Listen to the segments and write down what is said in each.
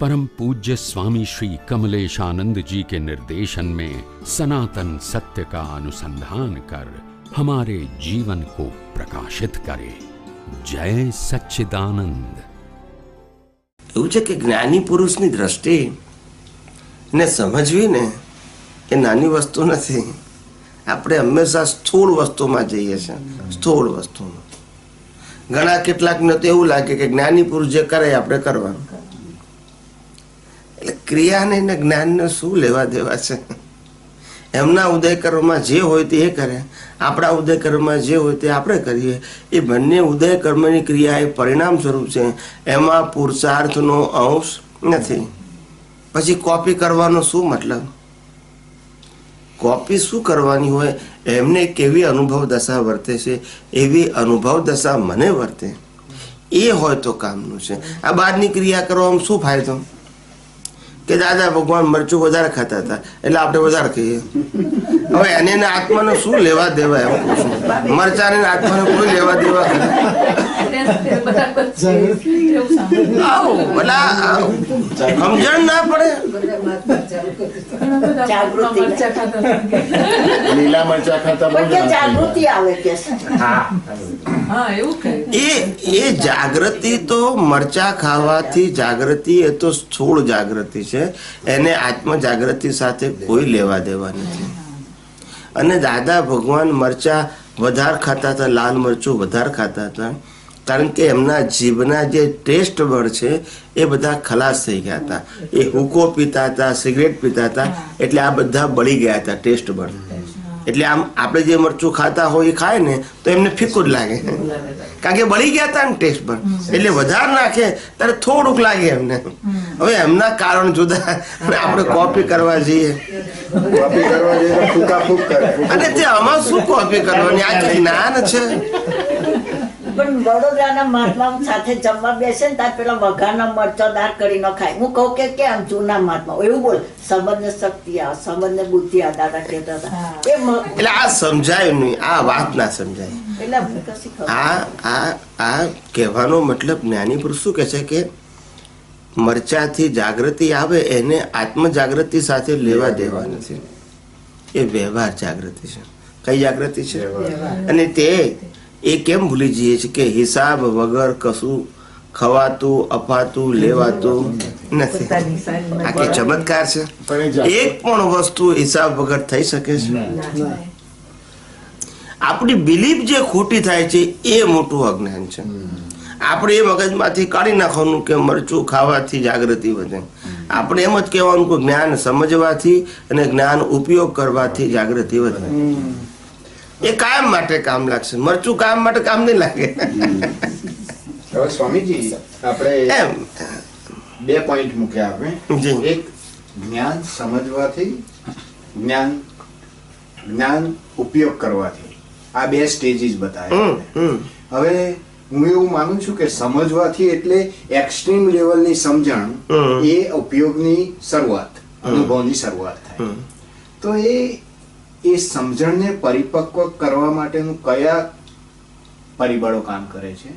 परम पूज्य स्वामी श्री कमलेशानंद जी के निर्देशन में सनातन सत्य का अनुसंधान कर हमारे जीवन को प्रकाशित करे जय सच्चिदानंद એવું છે કે જ્ઞાની પુરુષની દ્રષ્ટિ ને સમજવી ને એ નાની વસ્તુ નથી આપણે હંમેશા સ્થૂળ વસ્તુમાં જઈએ છીએ સ્થૂળ વસ્તુમાં ઘણા કેટલાકને તો એવું લાગે કે જ્ઞાની પુરુષ જે કરે એ આપણે કરવાનું એટલે ક્રિયાને ને જ્ઞાનને શું લેવા દેવા છે? એમના ઉદયકર્મમાં જે હોય તે એ કરે. આપણા ઉદયકર્મમાં જે હોય તે આપણે કરીએ. એ બંને ઉદયકર્મની ક્રિયા એ પરિણામ સ્વરૂપ છે. એમાં પુરુષાર્થનો અંશ નથી. પછી કોપી કરવાનો શું મતલબ? કોપી શું કરવાની હોય? એમને કેવી અનુભવ દશા વર્તે છે? એવી અનુભવ દશા મને વર્તે. એ હોય તો કામનું છે. આ બહારની ક્રિયા કરવામાં શું ફાયદો? કે દાદા ભગવાન મરચું વધારે ખાતા હતા એટલે આપણે વધારે ખાઈએ. હવે એને ને આત્માને શું લેવા દેવા એમ પૂછું. મરચાને આત્માને કોઈ લેવા દેવા. સમજણ ના પડે. લીલા મરચા ખાતા જાગૃતિ આવે કે? એ જાગૃતિ તો મરચા ખાવાથી જાગૃતિ એ તો સ્થૂળ જાગૃતિ છે. એને આત્મજાગૃતિ સાથે કોઈ લેવા દેવા નથી. અને દાદા ભગવાન મરચા વધારે ખાતા હતા, લાલ મરચું વધારે ખાતા હતા, કારણ કે એમના જીભના જે ટેસ્ટ બળ છે, એ બધા ખલાસ થઈ ગયા હતા. એ હુકો પીતા હતા, સિગરેટ પીતા હતા, એટલે આ બધા બળી ગયા હતા ટેસ્ટ બળ. એટલે આમ આપણે જે મરચું ખાતા હોય એ ખાય ને તો એમને ફીકું જ લાગે. કારણ કે બળી ગયા હતા ને ટેસ્ટ પર. એટલે વધારે નાખે ત્યારે થોડુંક લાગે એમને. હવે એમના કારણ જુદા. આપણે કોપી કરવા જઈએ. કોપી કરવા જઈએ તો ફૂંકા ફૂંક કરે. અને તે આમાં શું કોપી કરવાની? આ જ્ઞાન છે? પણ વડોદરાના મહાત્મા સાથે જમવા બેસે ને ત્યારે પેલા વઘારના મરચો દાર કરી ન ખાય. હું કહું કે કેમ જૂના મહાત્મા એવું બોલ. સંબંધ શક્તિ આ સંબંધ બુદ્ધિ આ દાદા કહેતા હતા. એટલે આ સમજાય નહીં. આ વાત ના સમજાય. આ આ આ કહેવાનો મતલબ જ્ઞાની પુરુષ શું કહે છે કે મરચાથી જાગૃતિ આવે એને આત્મ જાગૃતિ સાથે લેવા દેવા નથી એ વ્યવહાર જાગૃતિ છે. કઈ જાગૃતિ છે? અને તે એ કેમ ભૂલી જઈએ છીએ કે હિસાબ વગર કશું ખવાતું અપાતું લેવાતું નથી. આ કે ચમત્કાર છે. એક પણ વસ્તુ હિસાબ વગર થઈ શકે છે. આપણી બિલીફ જે ખોટી થાય છે એ મોટું અજ્ઞાન છે. આપણે એ મગજમાંથી કાઢી નાખવાનું કે મરચું ખાવાથી જાગૃતિ વધે. આપણે એમ જ કહેવાનું કે જ્ઞાન સમજવાથી અને જ્ઞાન ઉપયોગ કરવાથી જાગૃતિ વધે. એ કાયમ માટે કામ લાગશે. મરચું કાયમ માટે કામ નહીં લાગે. હવે સ્વામીજી આપણે બે પોઈન્ટ મૂક્યા આપણે. એક જ્ઞાન સમજવાથી જ્ઞાન જ્ઞાન ઉપયોગ કરવાથી. આ બે સ્ટેજીસ બતાવ્યા હવે હું એવું માનું છું કે સમજવાથી એટલે એક્સ્ટ્રીમ લેવલની સમજણ. એ ઉપયોગની શરૂઆત અનુભવની શરૂઆત થાય. તો એ એ સમજણને પરિપક્વ કરવા માટેનું કયા પરિબળો કામ કરે છે?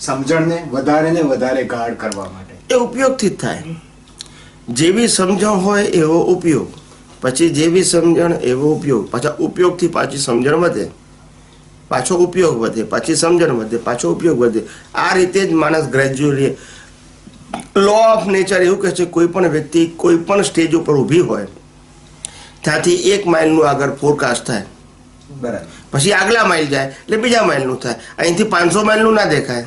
સમજણને વધારે ને વધારે ગાઢ કરવા માટે. એ ઉપયોગથી જ થાય. જેવી સમજણ હોય એવો ઉપયોગ. પછી જેવી સમજણ એવો ઉપયોગ. પાછા ઉપયોગથી પાછી સમજણ વધે. પાછો ઉપયોગ વધે, પાછી સમજણ વધે, પાછો ઉપયોગ વધે. આ રીતે જ માણસ ગ્રેજ્યુઅલી લો ઓફ નેચર એવું કહે છે, કોઈ પણ વ્યક્તિ કોઈ પણ સ્ટેજ ઉપર ઊભી હોય ત્યાંથી એક માઇલનું આગળ ફોરકાસ્ટ થાય. બરાબર. પછી આગલા માઇલ જાય એટલે બીજા માઇલનું થાય. અહીંથી પાંચસો માઇલનું ના દેખાય.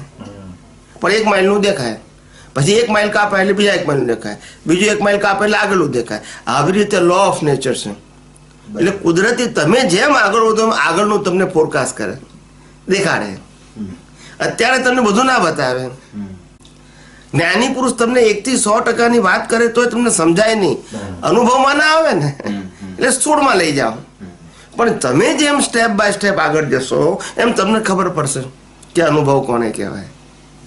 પણ એક માઇલનું દેખાય. પછી એક માઇલ કાપે એટલે બીજા એક માઇલનું દેખાય. બીજું એક માઇલ કાપે એટલે આગળનું દેખાય. આવી રીતે લો ઓફ નેચર છે. એટલે કુદરતી તમે જેમ આગળ વધો આગળનું તમને ફોરકાસ્ટ કરે. દેખાડે. અત્યારે તમને બધું ના બતાવે. જ્ઞાની પુરુષ તમને એકથી સો ટકાની વાત કરે તોય તમને સમજાય નહીં. અનુભવમાં ના આવે ને. એટલે સોળમાં લઈ જાઓ. પણ તમે જેમ સ્ટેપ બાય સ્ટેપ આગળ જશો એમ તમને ખબર પડશે કે અનુભવ કોને કહેવાય.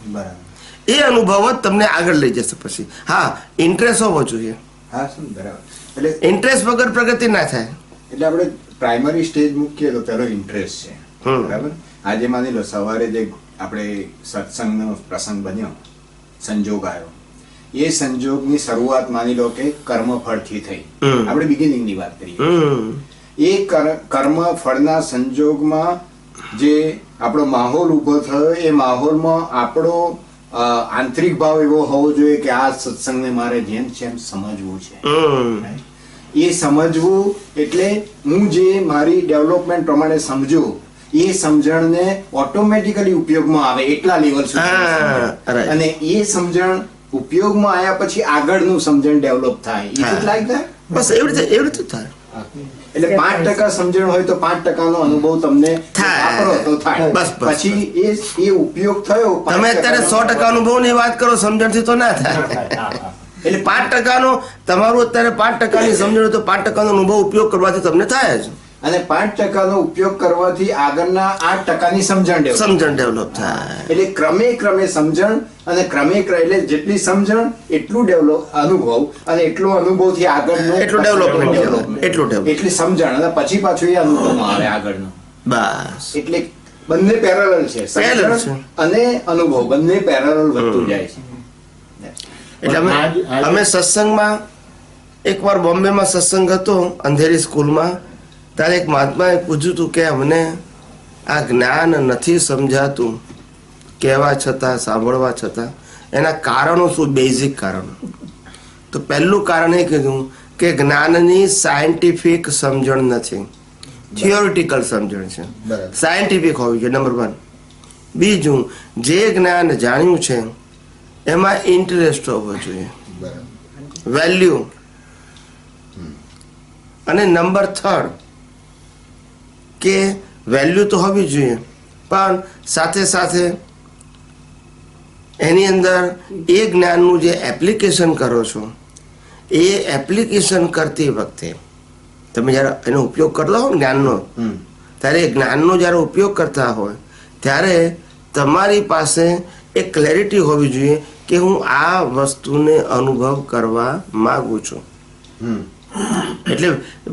બરાબર. એ અનુભવ જ તમને આગળ લઈ જશે પછી. હા ઇન્ટરેસ્ટ હોવો જોઈએ. હા બરાબર. એટલે ઇન્ટરેસ્ટ વગર પ્રગતિ ના થાય. એટલે આપણે પ્રાઇમરી સ્ટેજ મૂકીએ તો પેલો ઇન્ટરેસ્ટ છે. બરાબર? આજે માની લો સવારે જે આપણે સત્સંગનો પ્રસંગ બન્યો સંજોગ આવ્યો. એ સંજોગની શરૂઆત માની લો કે કર્મ ફળથી થઈ આપણે બિગિનિંગની વાત કરીએ. એ કર- કર્મ ફળના સંજોગમાં જે આપણો માહોલ ઊભો થયો એ માહોલમાં આપણો આંતરિક ભાવ એવો હોવો જોઈએ કે આ સત્સંગને મારે જેમ છે સમજવું છે. એ સમજવું એટલે હું જે મારી ડેવલપમેન્ટ પ્રમાણે સમજુ એ સમજણને ઓટોમેટિકલી ઉપયોગમાં આવે એટલા લેવલ સુધી. અને એ સમજણ ઉપયોગમાં આવ્યા પછી આગળનું સમજણ ડેવલપ થાય. That? બસ એવી રીતે એવી રીતે થાય. એટલે પાંચ ટકા સમજણ હોય તો પાંચ ટકાનો અનુભવ તમને થાય. વાપરો તો થાય. બસ, પછી એ એ ઉપયોગ થયો તમે અત્યારે સો ટકા અનુભવની વાત કરો સમજણથી તો ના થાય. એટલે પાંચ ટકાનો તમારું અત્યારે પાંચ ટકાની સમજણ હોય તો પાંચ ટકાનો અનુભવ ઉપયોગ કરવાથી તમને થાય જ. અને પાંચ ટકાનો ઉપયોગ કરવાથી આગળના આઠ ટકાની સમજણ સમજણ ડેવલપ થાય. એટલે ક્રમે ક્રમે સમજણ અને ક્રમે ક્રમે એટલે જેટલી સમજણ એટલું ડેવલપ અનુભવ અને એટલો અનુભવથી આગળનું એટલું ડેવલપમેન્ટ. એટલું development. એટલી સમજણ અને પછી પાછું એ અનુભવમાં આવે આગળનું. બસ. એટલે બંને પેરેલલ છે. સમજણ અને અનુભવ બંને પેરેલલ વધતું જાય છે. એટલે અમે અમે સત્સંગમાં એકવાર બોમ્બેમાં સત્સંગ હતો અંધેરી સ્કૂલમાં. ત્યારે એક મહાત્માએ પૂછ્યું હતું કે અમને આ જ્ઞાન નથી સમજાતું કહેવા છતાં સાંભળવા છતાં. એના કારણો શું? બેઝિક કારણો. તો પહેલું કારણ એ કીધું કે જ્ઞાનની સાયન્ટિફિક સમજણ નથી. થિયોરિટિકલ સમજણ છે. સાયન્ટિફિક હોવી જોઈએ નંબર વન બીજું જે જ્ઞાન જાણ્યું છે એમાં ઇન્ટરેસ્ટ હોવો જોઈએ. વેલ્યુ અને નંબર થર્ડ કે વેલ્યુ તો હોવી જોઈએ પણ સાથે સાથે એની અંદર એ જ્ઞાનનું જે એપ્લિકેશન કરો છો એ એપ્લિકેશન કરતી વખતે તમે જ્યારે એનો ઉપયોગ કરતા હો જ્ઞાનનો. ત્યારે એ જ્ઞાનનો જ્યારે ઉપયોગ કરતા હોય ત્યારે તમારી પાસે એક ક્લેરિટી હોવી જોઈએ કે હું આ વસ્તુને અનુભવ કરવા માગું છું. એટલે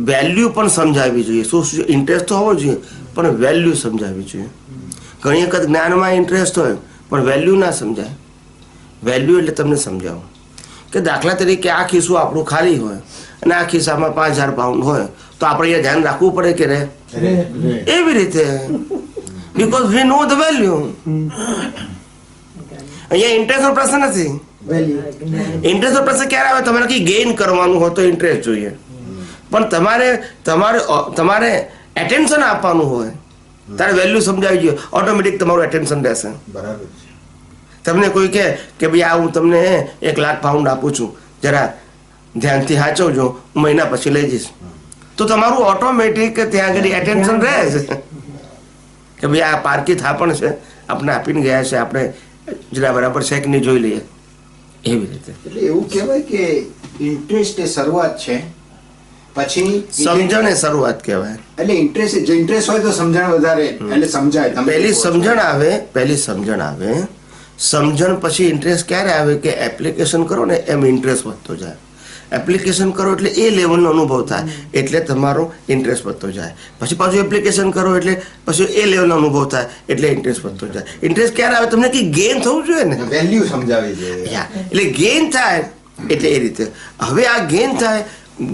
વેલ્યુ પણ સમજાવવી જોઈએ. શું ઇન્ટરેસ્ટ તો હોવો જોઈએ પણ વેલ્યુ સમજાવવી જોઈએ. ઘણી વખત જ્ઞાનમાં ઇન્ટરેસ્ટ હોય પણ વેલ્યુ ના સમજાય. વેલ્યુ એટલે તમને સમજાવો. કે દાખલા તરીકે આ ખિસ્સું આપણું ખાલી હોય અને આ ખિસ્સામાં પાંચ હજાર પાઉન્ડ હોય તો આપણે અહીંયા ધ્યાન રાખવું પડે કે રે એવી રીતે. Because we know the value અહીંયા ઇન્ટરેસ્ટનો પ્રશ્ન નથી. ઇન્ટરેસ્ટનો પ્રશ્ન ક્યારે આવે? તમારે કઈ ગેઇન કરવાનું હોય તો ઇન્ટરેસ્ટ જોઈએ. પણ તમારે તમારે તમારે એટેન્શન આપવાનું હોય. તારે વેલ્યુ સમજાવી જોઈએ. ઓટોમેટિક તમારું એટેન્શન રહેશે. બરાબર તમને કોઈ કહે કે ભાઈ આ હું તમને એક લાખ પાઉન્ડ આપું છું. જરા ધ્યાનથી સાચવજો હું મહિના પછી લઈ જઈશ. તો તમારું ઓટોમેટિક ત્યાં આગળ એટેન્શન રહે છે. કે ભાઈ આ પારકી થાપણ છે. આપણે આપીને ગયા છે. આપણે જરા બરાબર છે કે નહીં જોઈ લઈએ. એવી રીતે. એટલે એવું કહેવાય કે ઇન્ટરેસ્ટ એ શરૂઆત છે પછી સમજણ એ શરૂઆત કહેવાય. એટલે ઇન્ટરેસ્ટ જે ઇન્ટરેસ્ટ હોય તો સમજણ વધારે એટલે સમજાય તમે પહેલી સમજણ આવે પહેલી સમજણ આવે સમજણ પછી ઇન્ટરેસ્ટ ક્યારે આવે કે એપ્લિકેશન કરો ને એમ ઇન્ટરેસ્ટ વધતો જાય. એપ્લિકેશન કરો એટલે એ લેવલનો અનુભવ થાય. એટલે તમારો ઇન્ટરેસ્ટ વધતો જાય. પછી પાછું એપ્લિકેશન કરો એટલે પછી એ લેવલનો અનુભવ થાય એટલે ઇન્ટરેસ્ટ વધતો જાય. ઇન્ટરેસ્ટ ક્યારે આવે? તમને કે ગેઇન થવું જોઈએ ને? વેલ્યુ સમજાવી છે એટલે ગેઇન થાય એટલે એ રીતે. હવે આ ગેઇન થાય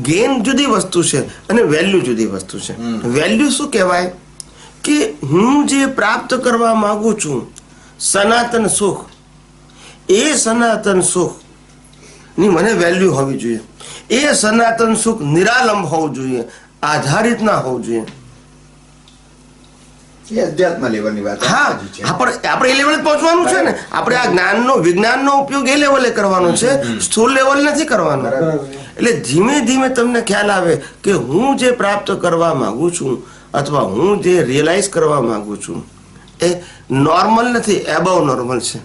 ગેઇન જુદી વસ્તુ છે અને વેલ્યુ જુદી વસ્તુ છે. વેલ્યુ શું કહેવાય? કે હું જે પ્રાપ્ત કરવા માંગુ છું સનાતન સુખ એ સનાતન સુખ ની મને વેલ્યુ હોવી જોઈએ. એ સનાતન સુખ નિરાલંબ હોવું જોઈએ આધારિત ના હોવું જોઈએ. અધ્યાત્મ લેવલની વાત હા સાચી છે. હા, પણ આપણે એ લેવલે પહોંચવાનું છે ને. આપણે આ જ્ઞાનનો વિજ્ઞાનનો ઉપયોગ એ લેવલે કરવાનો છે. સ્થૂળ લેવલ નથી કરવાનો. એટલે ધીમે ધીમે તમને ખ્યાલ આવે કે હું જે પ્રાપ્ત કરવા માંગુ છું અથવા હું જે રિયલાઇઝ કરવા માંગુ છું એ નોર્મલ નથી એબવ નોર્મલ છે.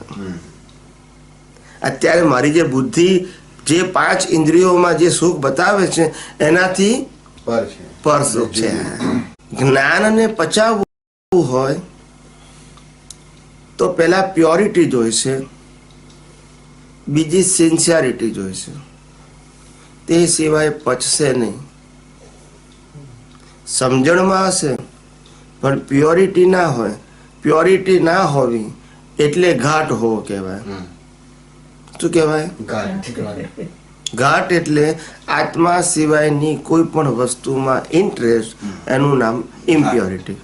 અત્યારે મારી જે બુદ્ધિ જે પાંચ ઇન્દ્રિયોમાં જે સુખ બતાવે છે એનાથી પર સુખ છે. જ્ઞાનને પચાવવું હોય તો પહેલા પ્યોરિટી જોઈશે બીજી સિન્સિયરિટી જોઈશે તે સિવાય પચશે નહીં. સમજણમાં હશે પણ પ્યોરિટી ના હોય. પ્યોરિટી ના હોવી એટલે ઘાટ હોવો કહેવાય. શું કહેવાય. ઘાટ એટલે આત્મા સિવાયની કોઈ પણ વસ્તુમાં ઇન્ટરેસ્ટ એનું નામ ઇમ્પ્યોરિટી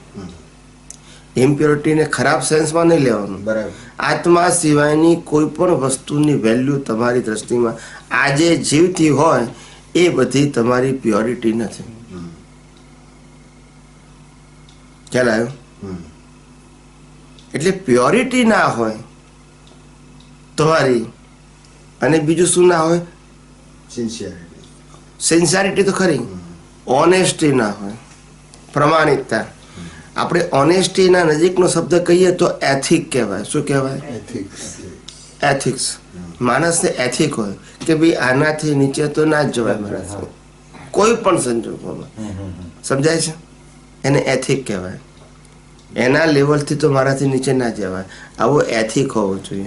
ઇમ્પ્યોરિટીને ખરાબ સેન્સમાં નહીં લેવાનું. બરાબર. આત્મા સિવાયની કોઈ પણ વસ્તુની વેલ્યુ તમારી દ્રષ્ટિમાં આજે જીવતી હોય એ બધી તમારી પ્યોરિટી નથી. ખ્યાલ આવ્યો? એટલે પ્યોરિટી ના હોય તમારી અને બીજું શું ના હોય? સિન્સિયરિટી સિન્સિયરિટી તો ખરી. ઓનેસ્ટી ના હોય. પ્રમાણિકતા આપણે ઓનેસ્ટીના નજીકનો શબ્દ કહીએ તો એથિક કહેવાય. શું કહેવાય? એથિક્સ એથિક્સ માણસને એથિક હોય કે ભાઈ આનાથી નીચે તો ના જ જવાય માણસ. કોઈ પણ સંજોગોમાં. સમજાય છે? એને એથિક કહેવાય. એના લેવલથી તો મારાથી નીચે ના જવાય. આવો એથિક હોવો જોઈએ.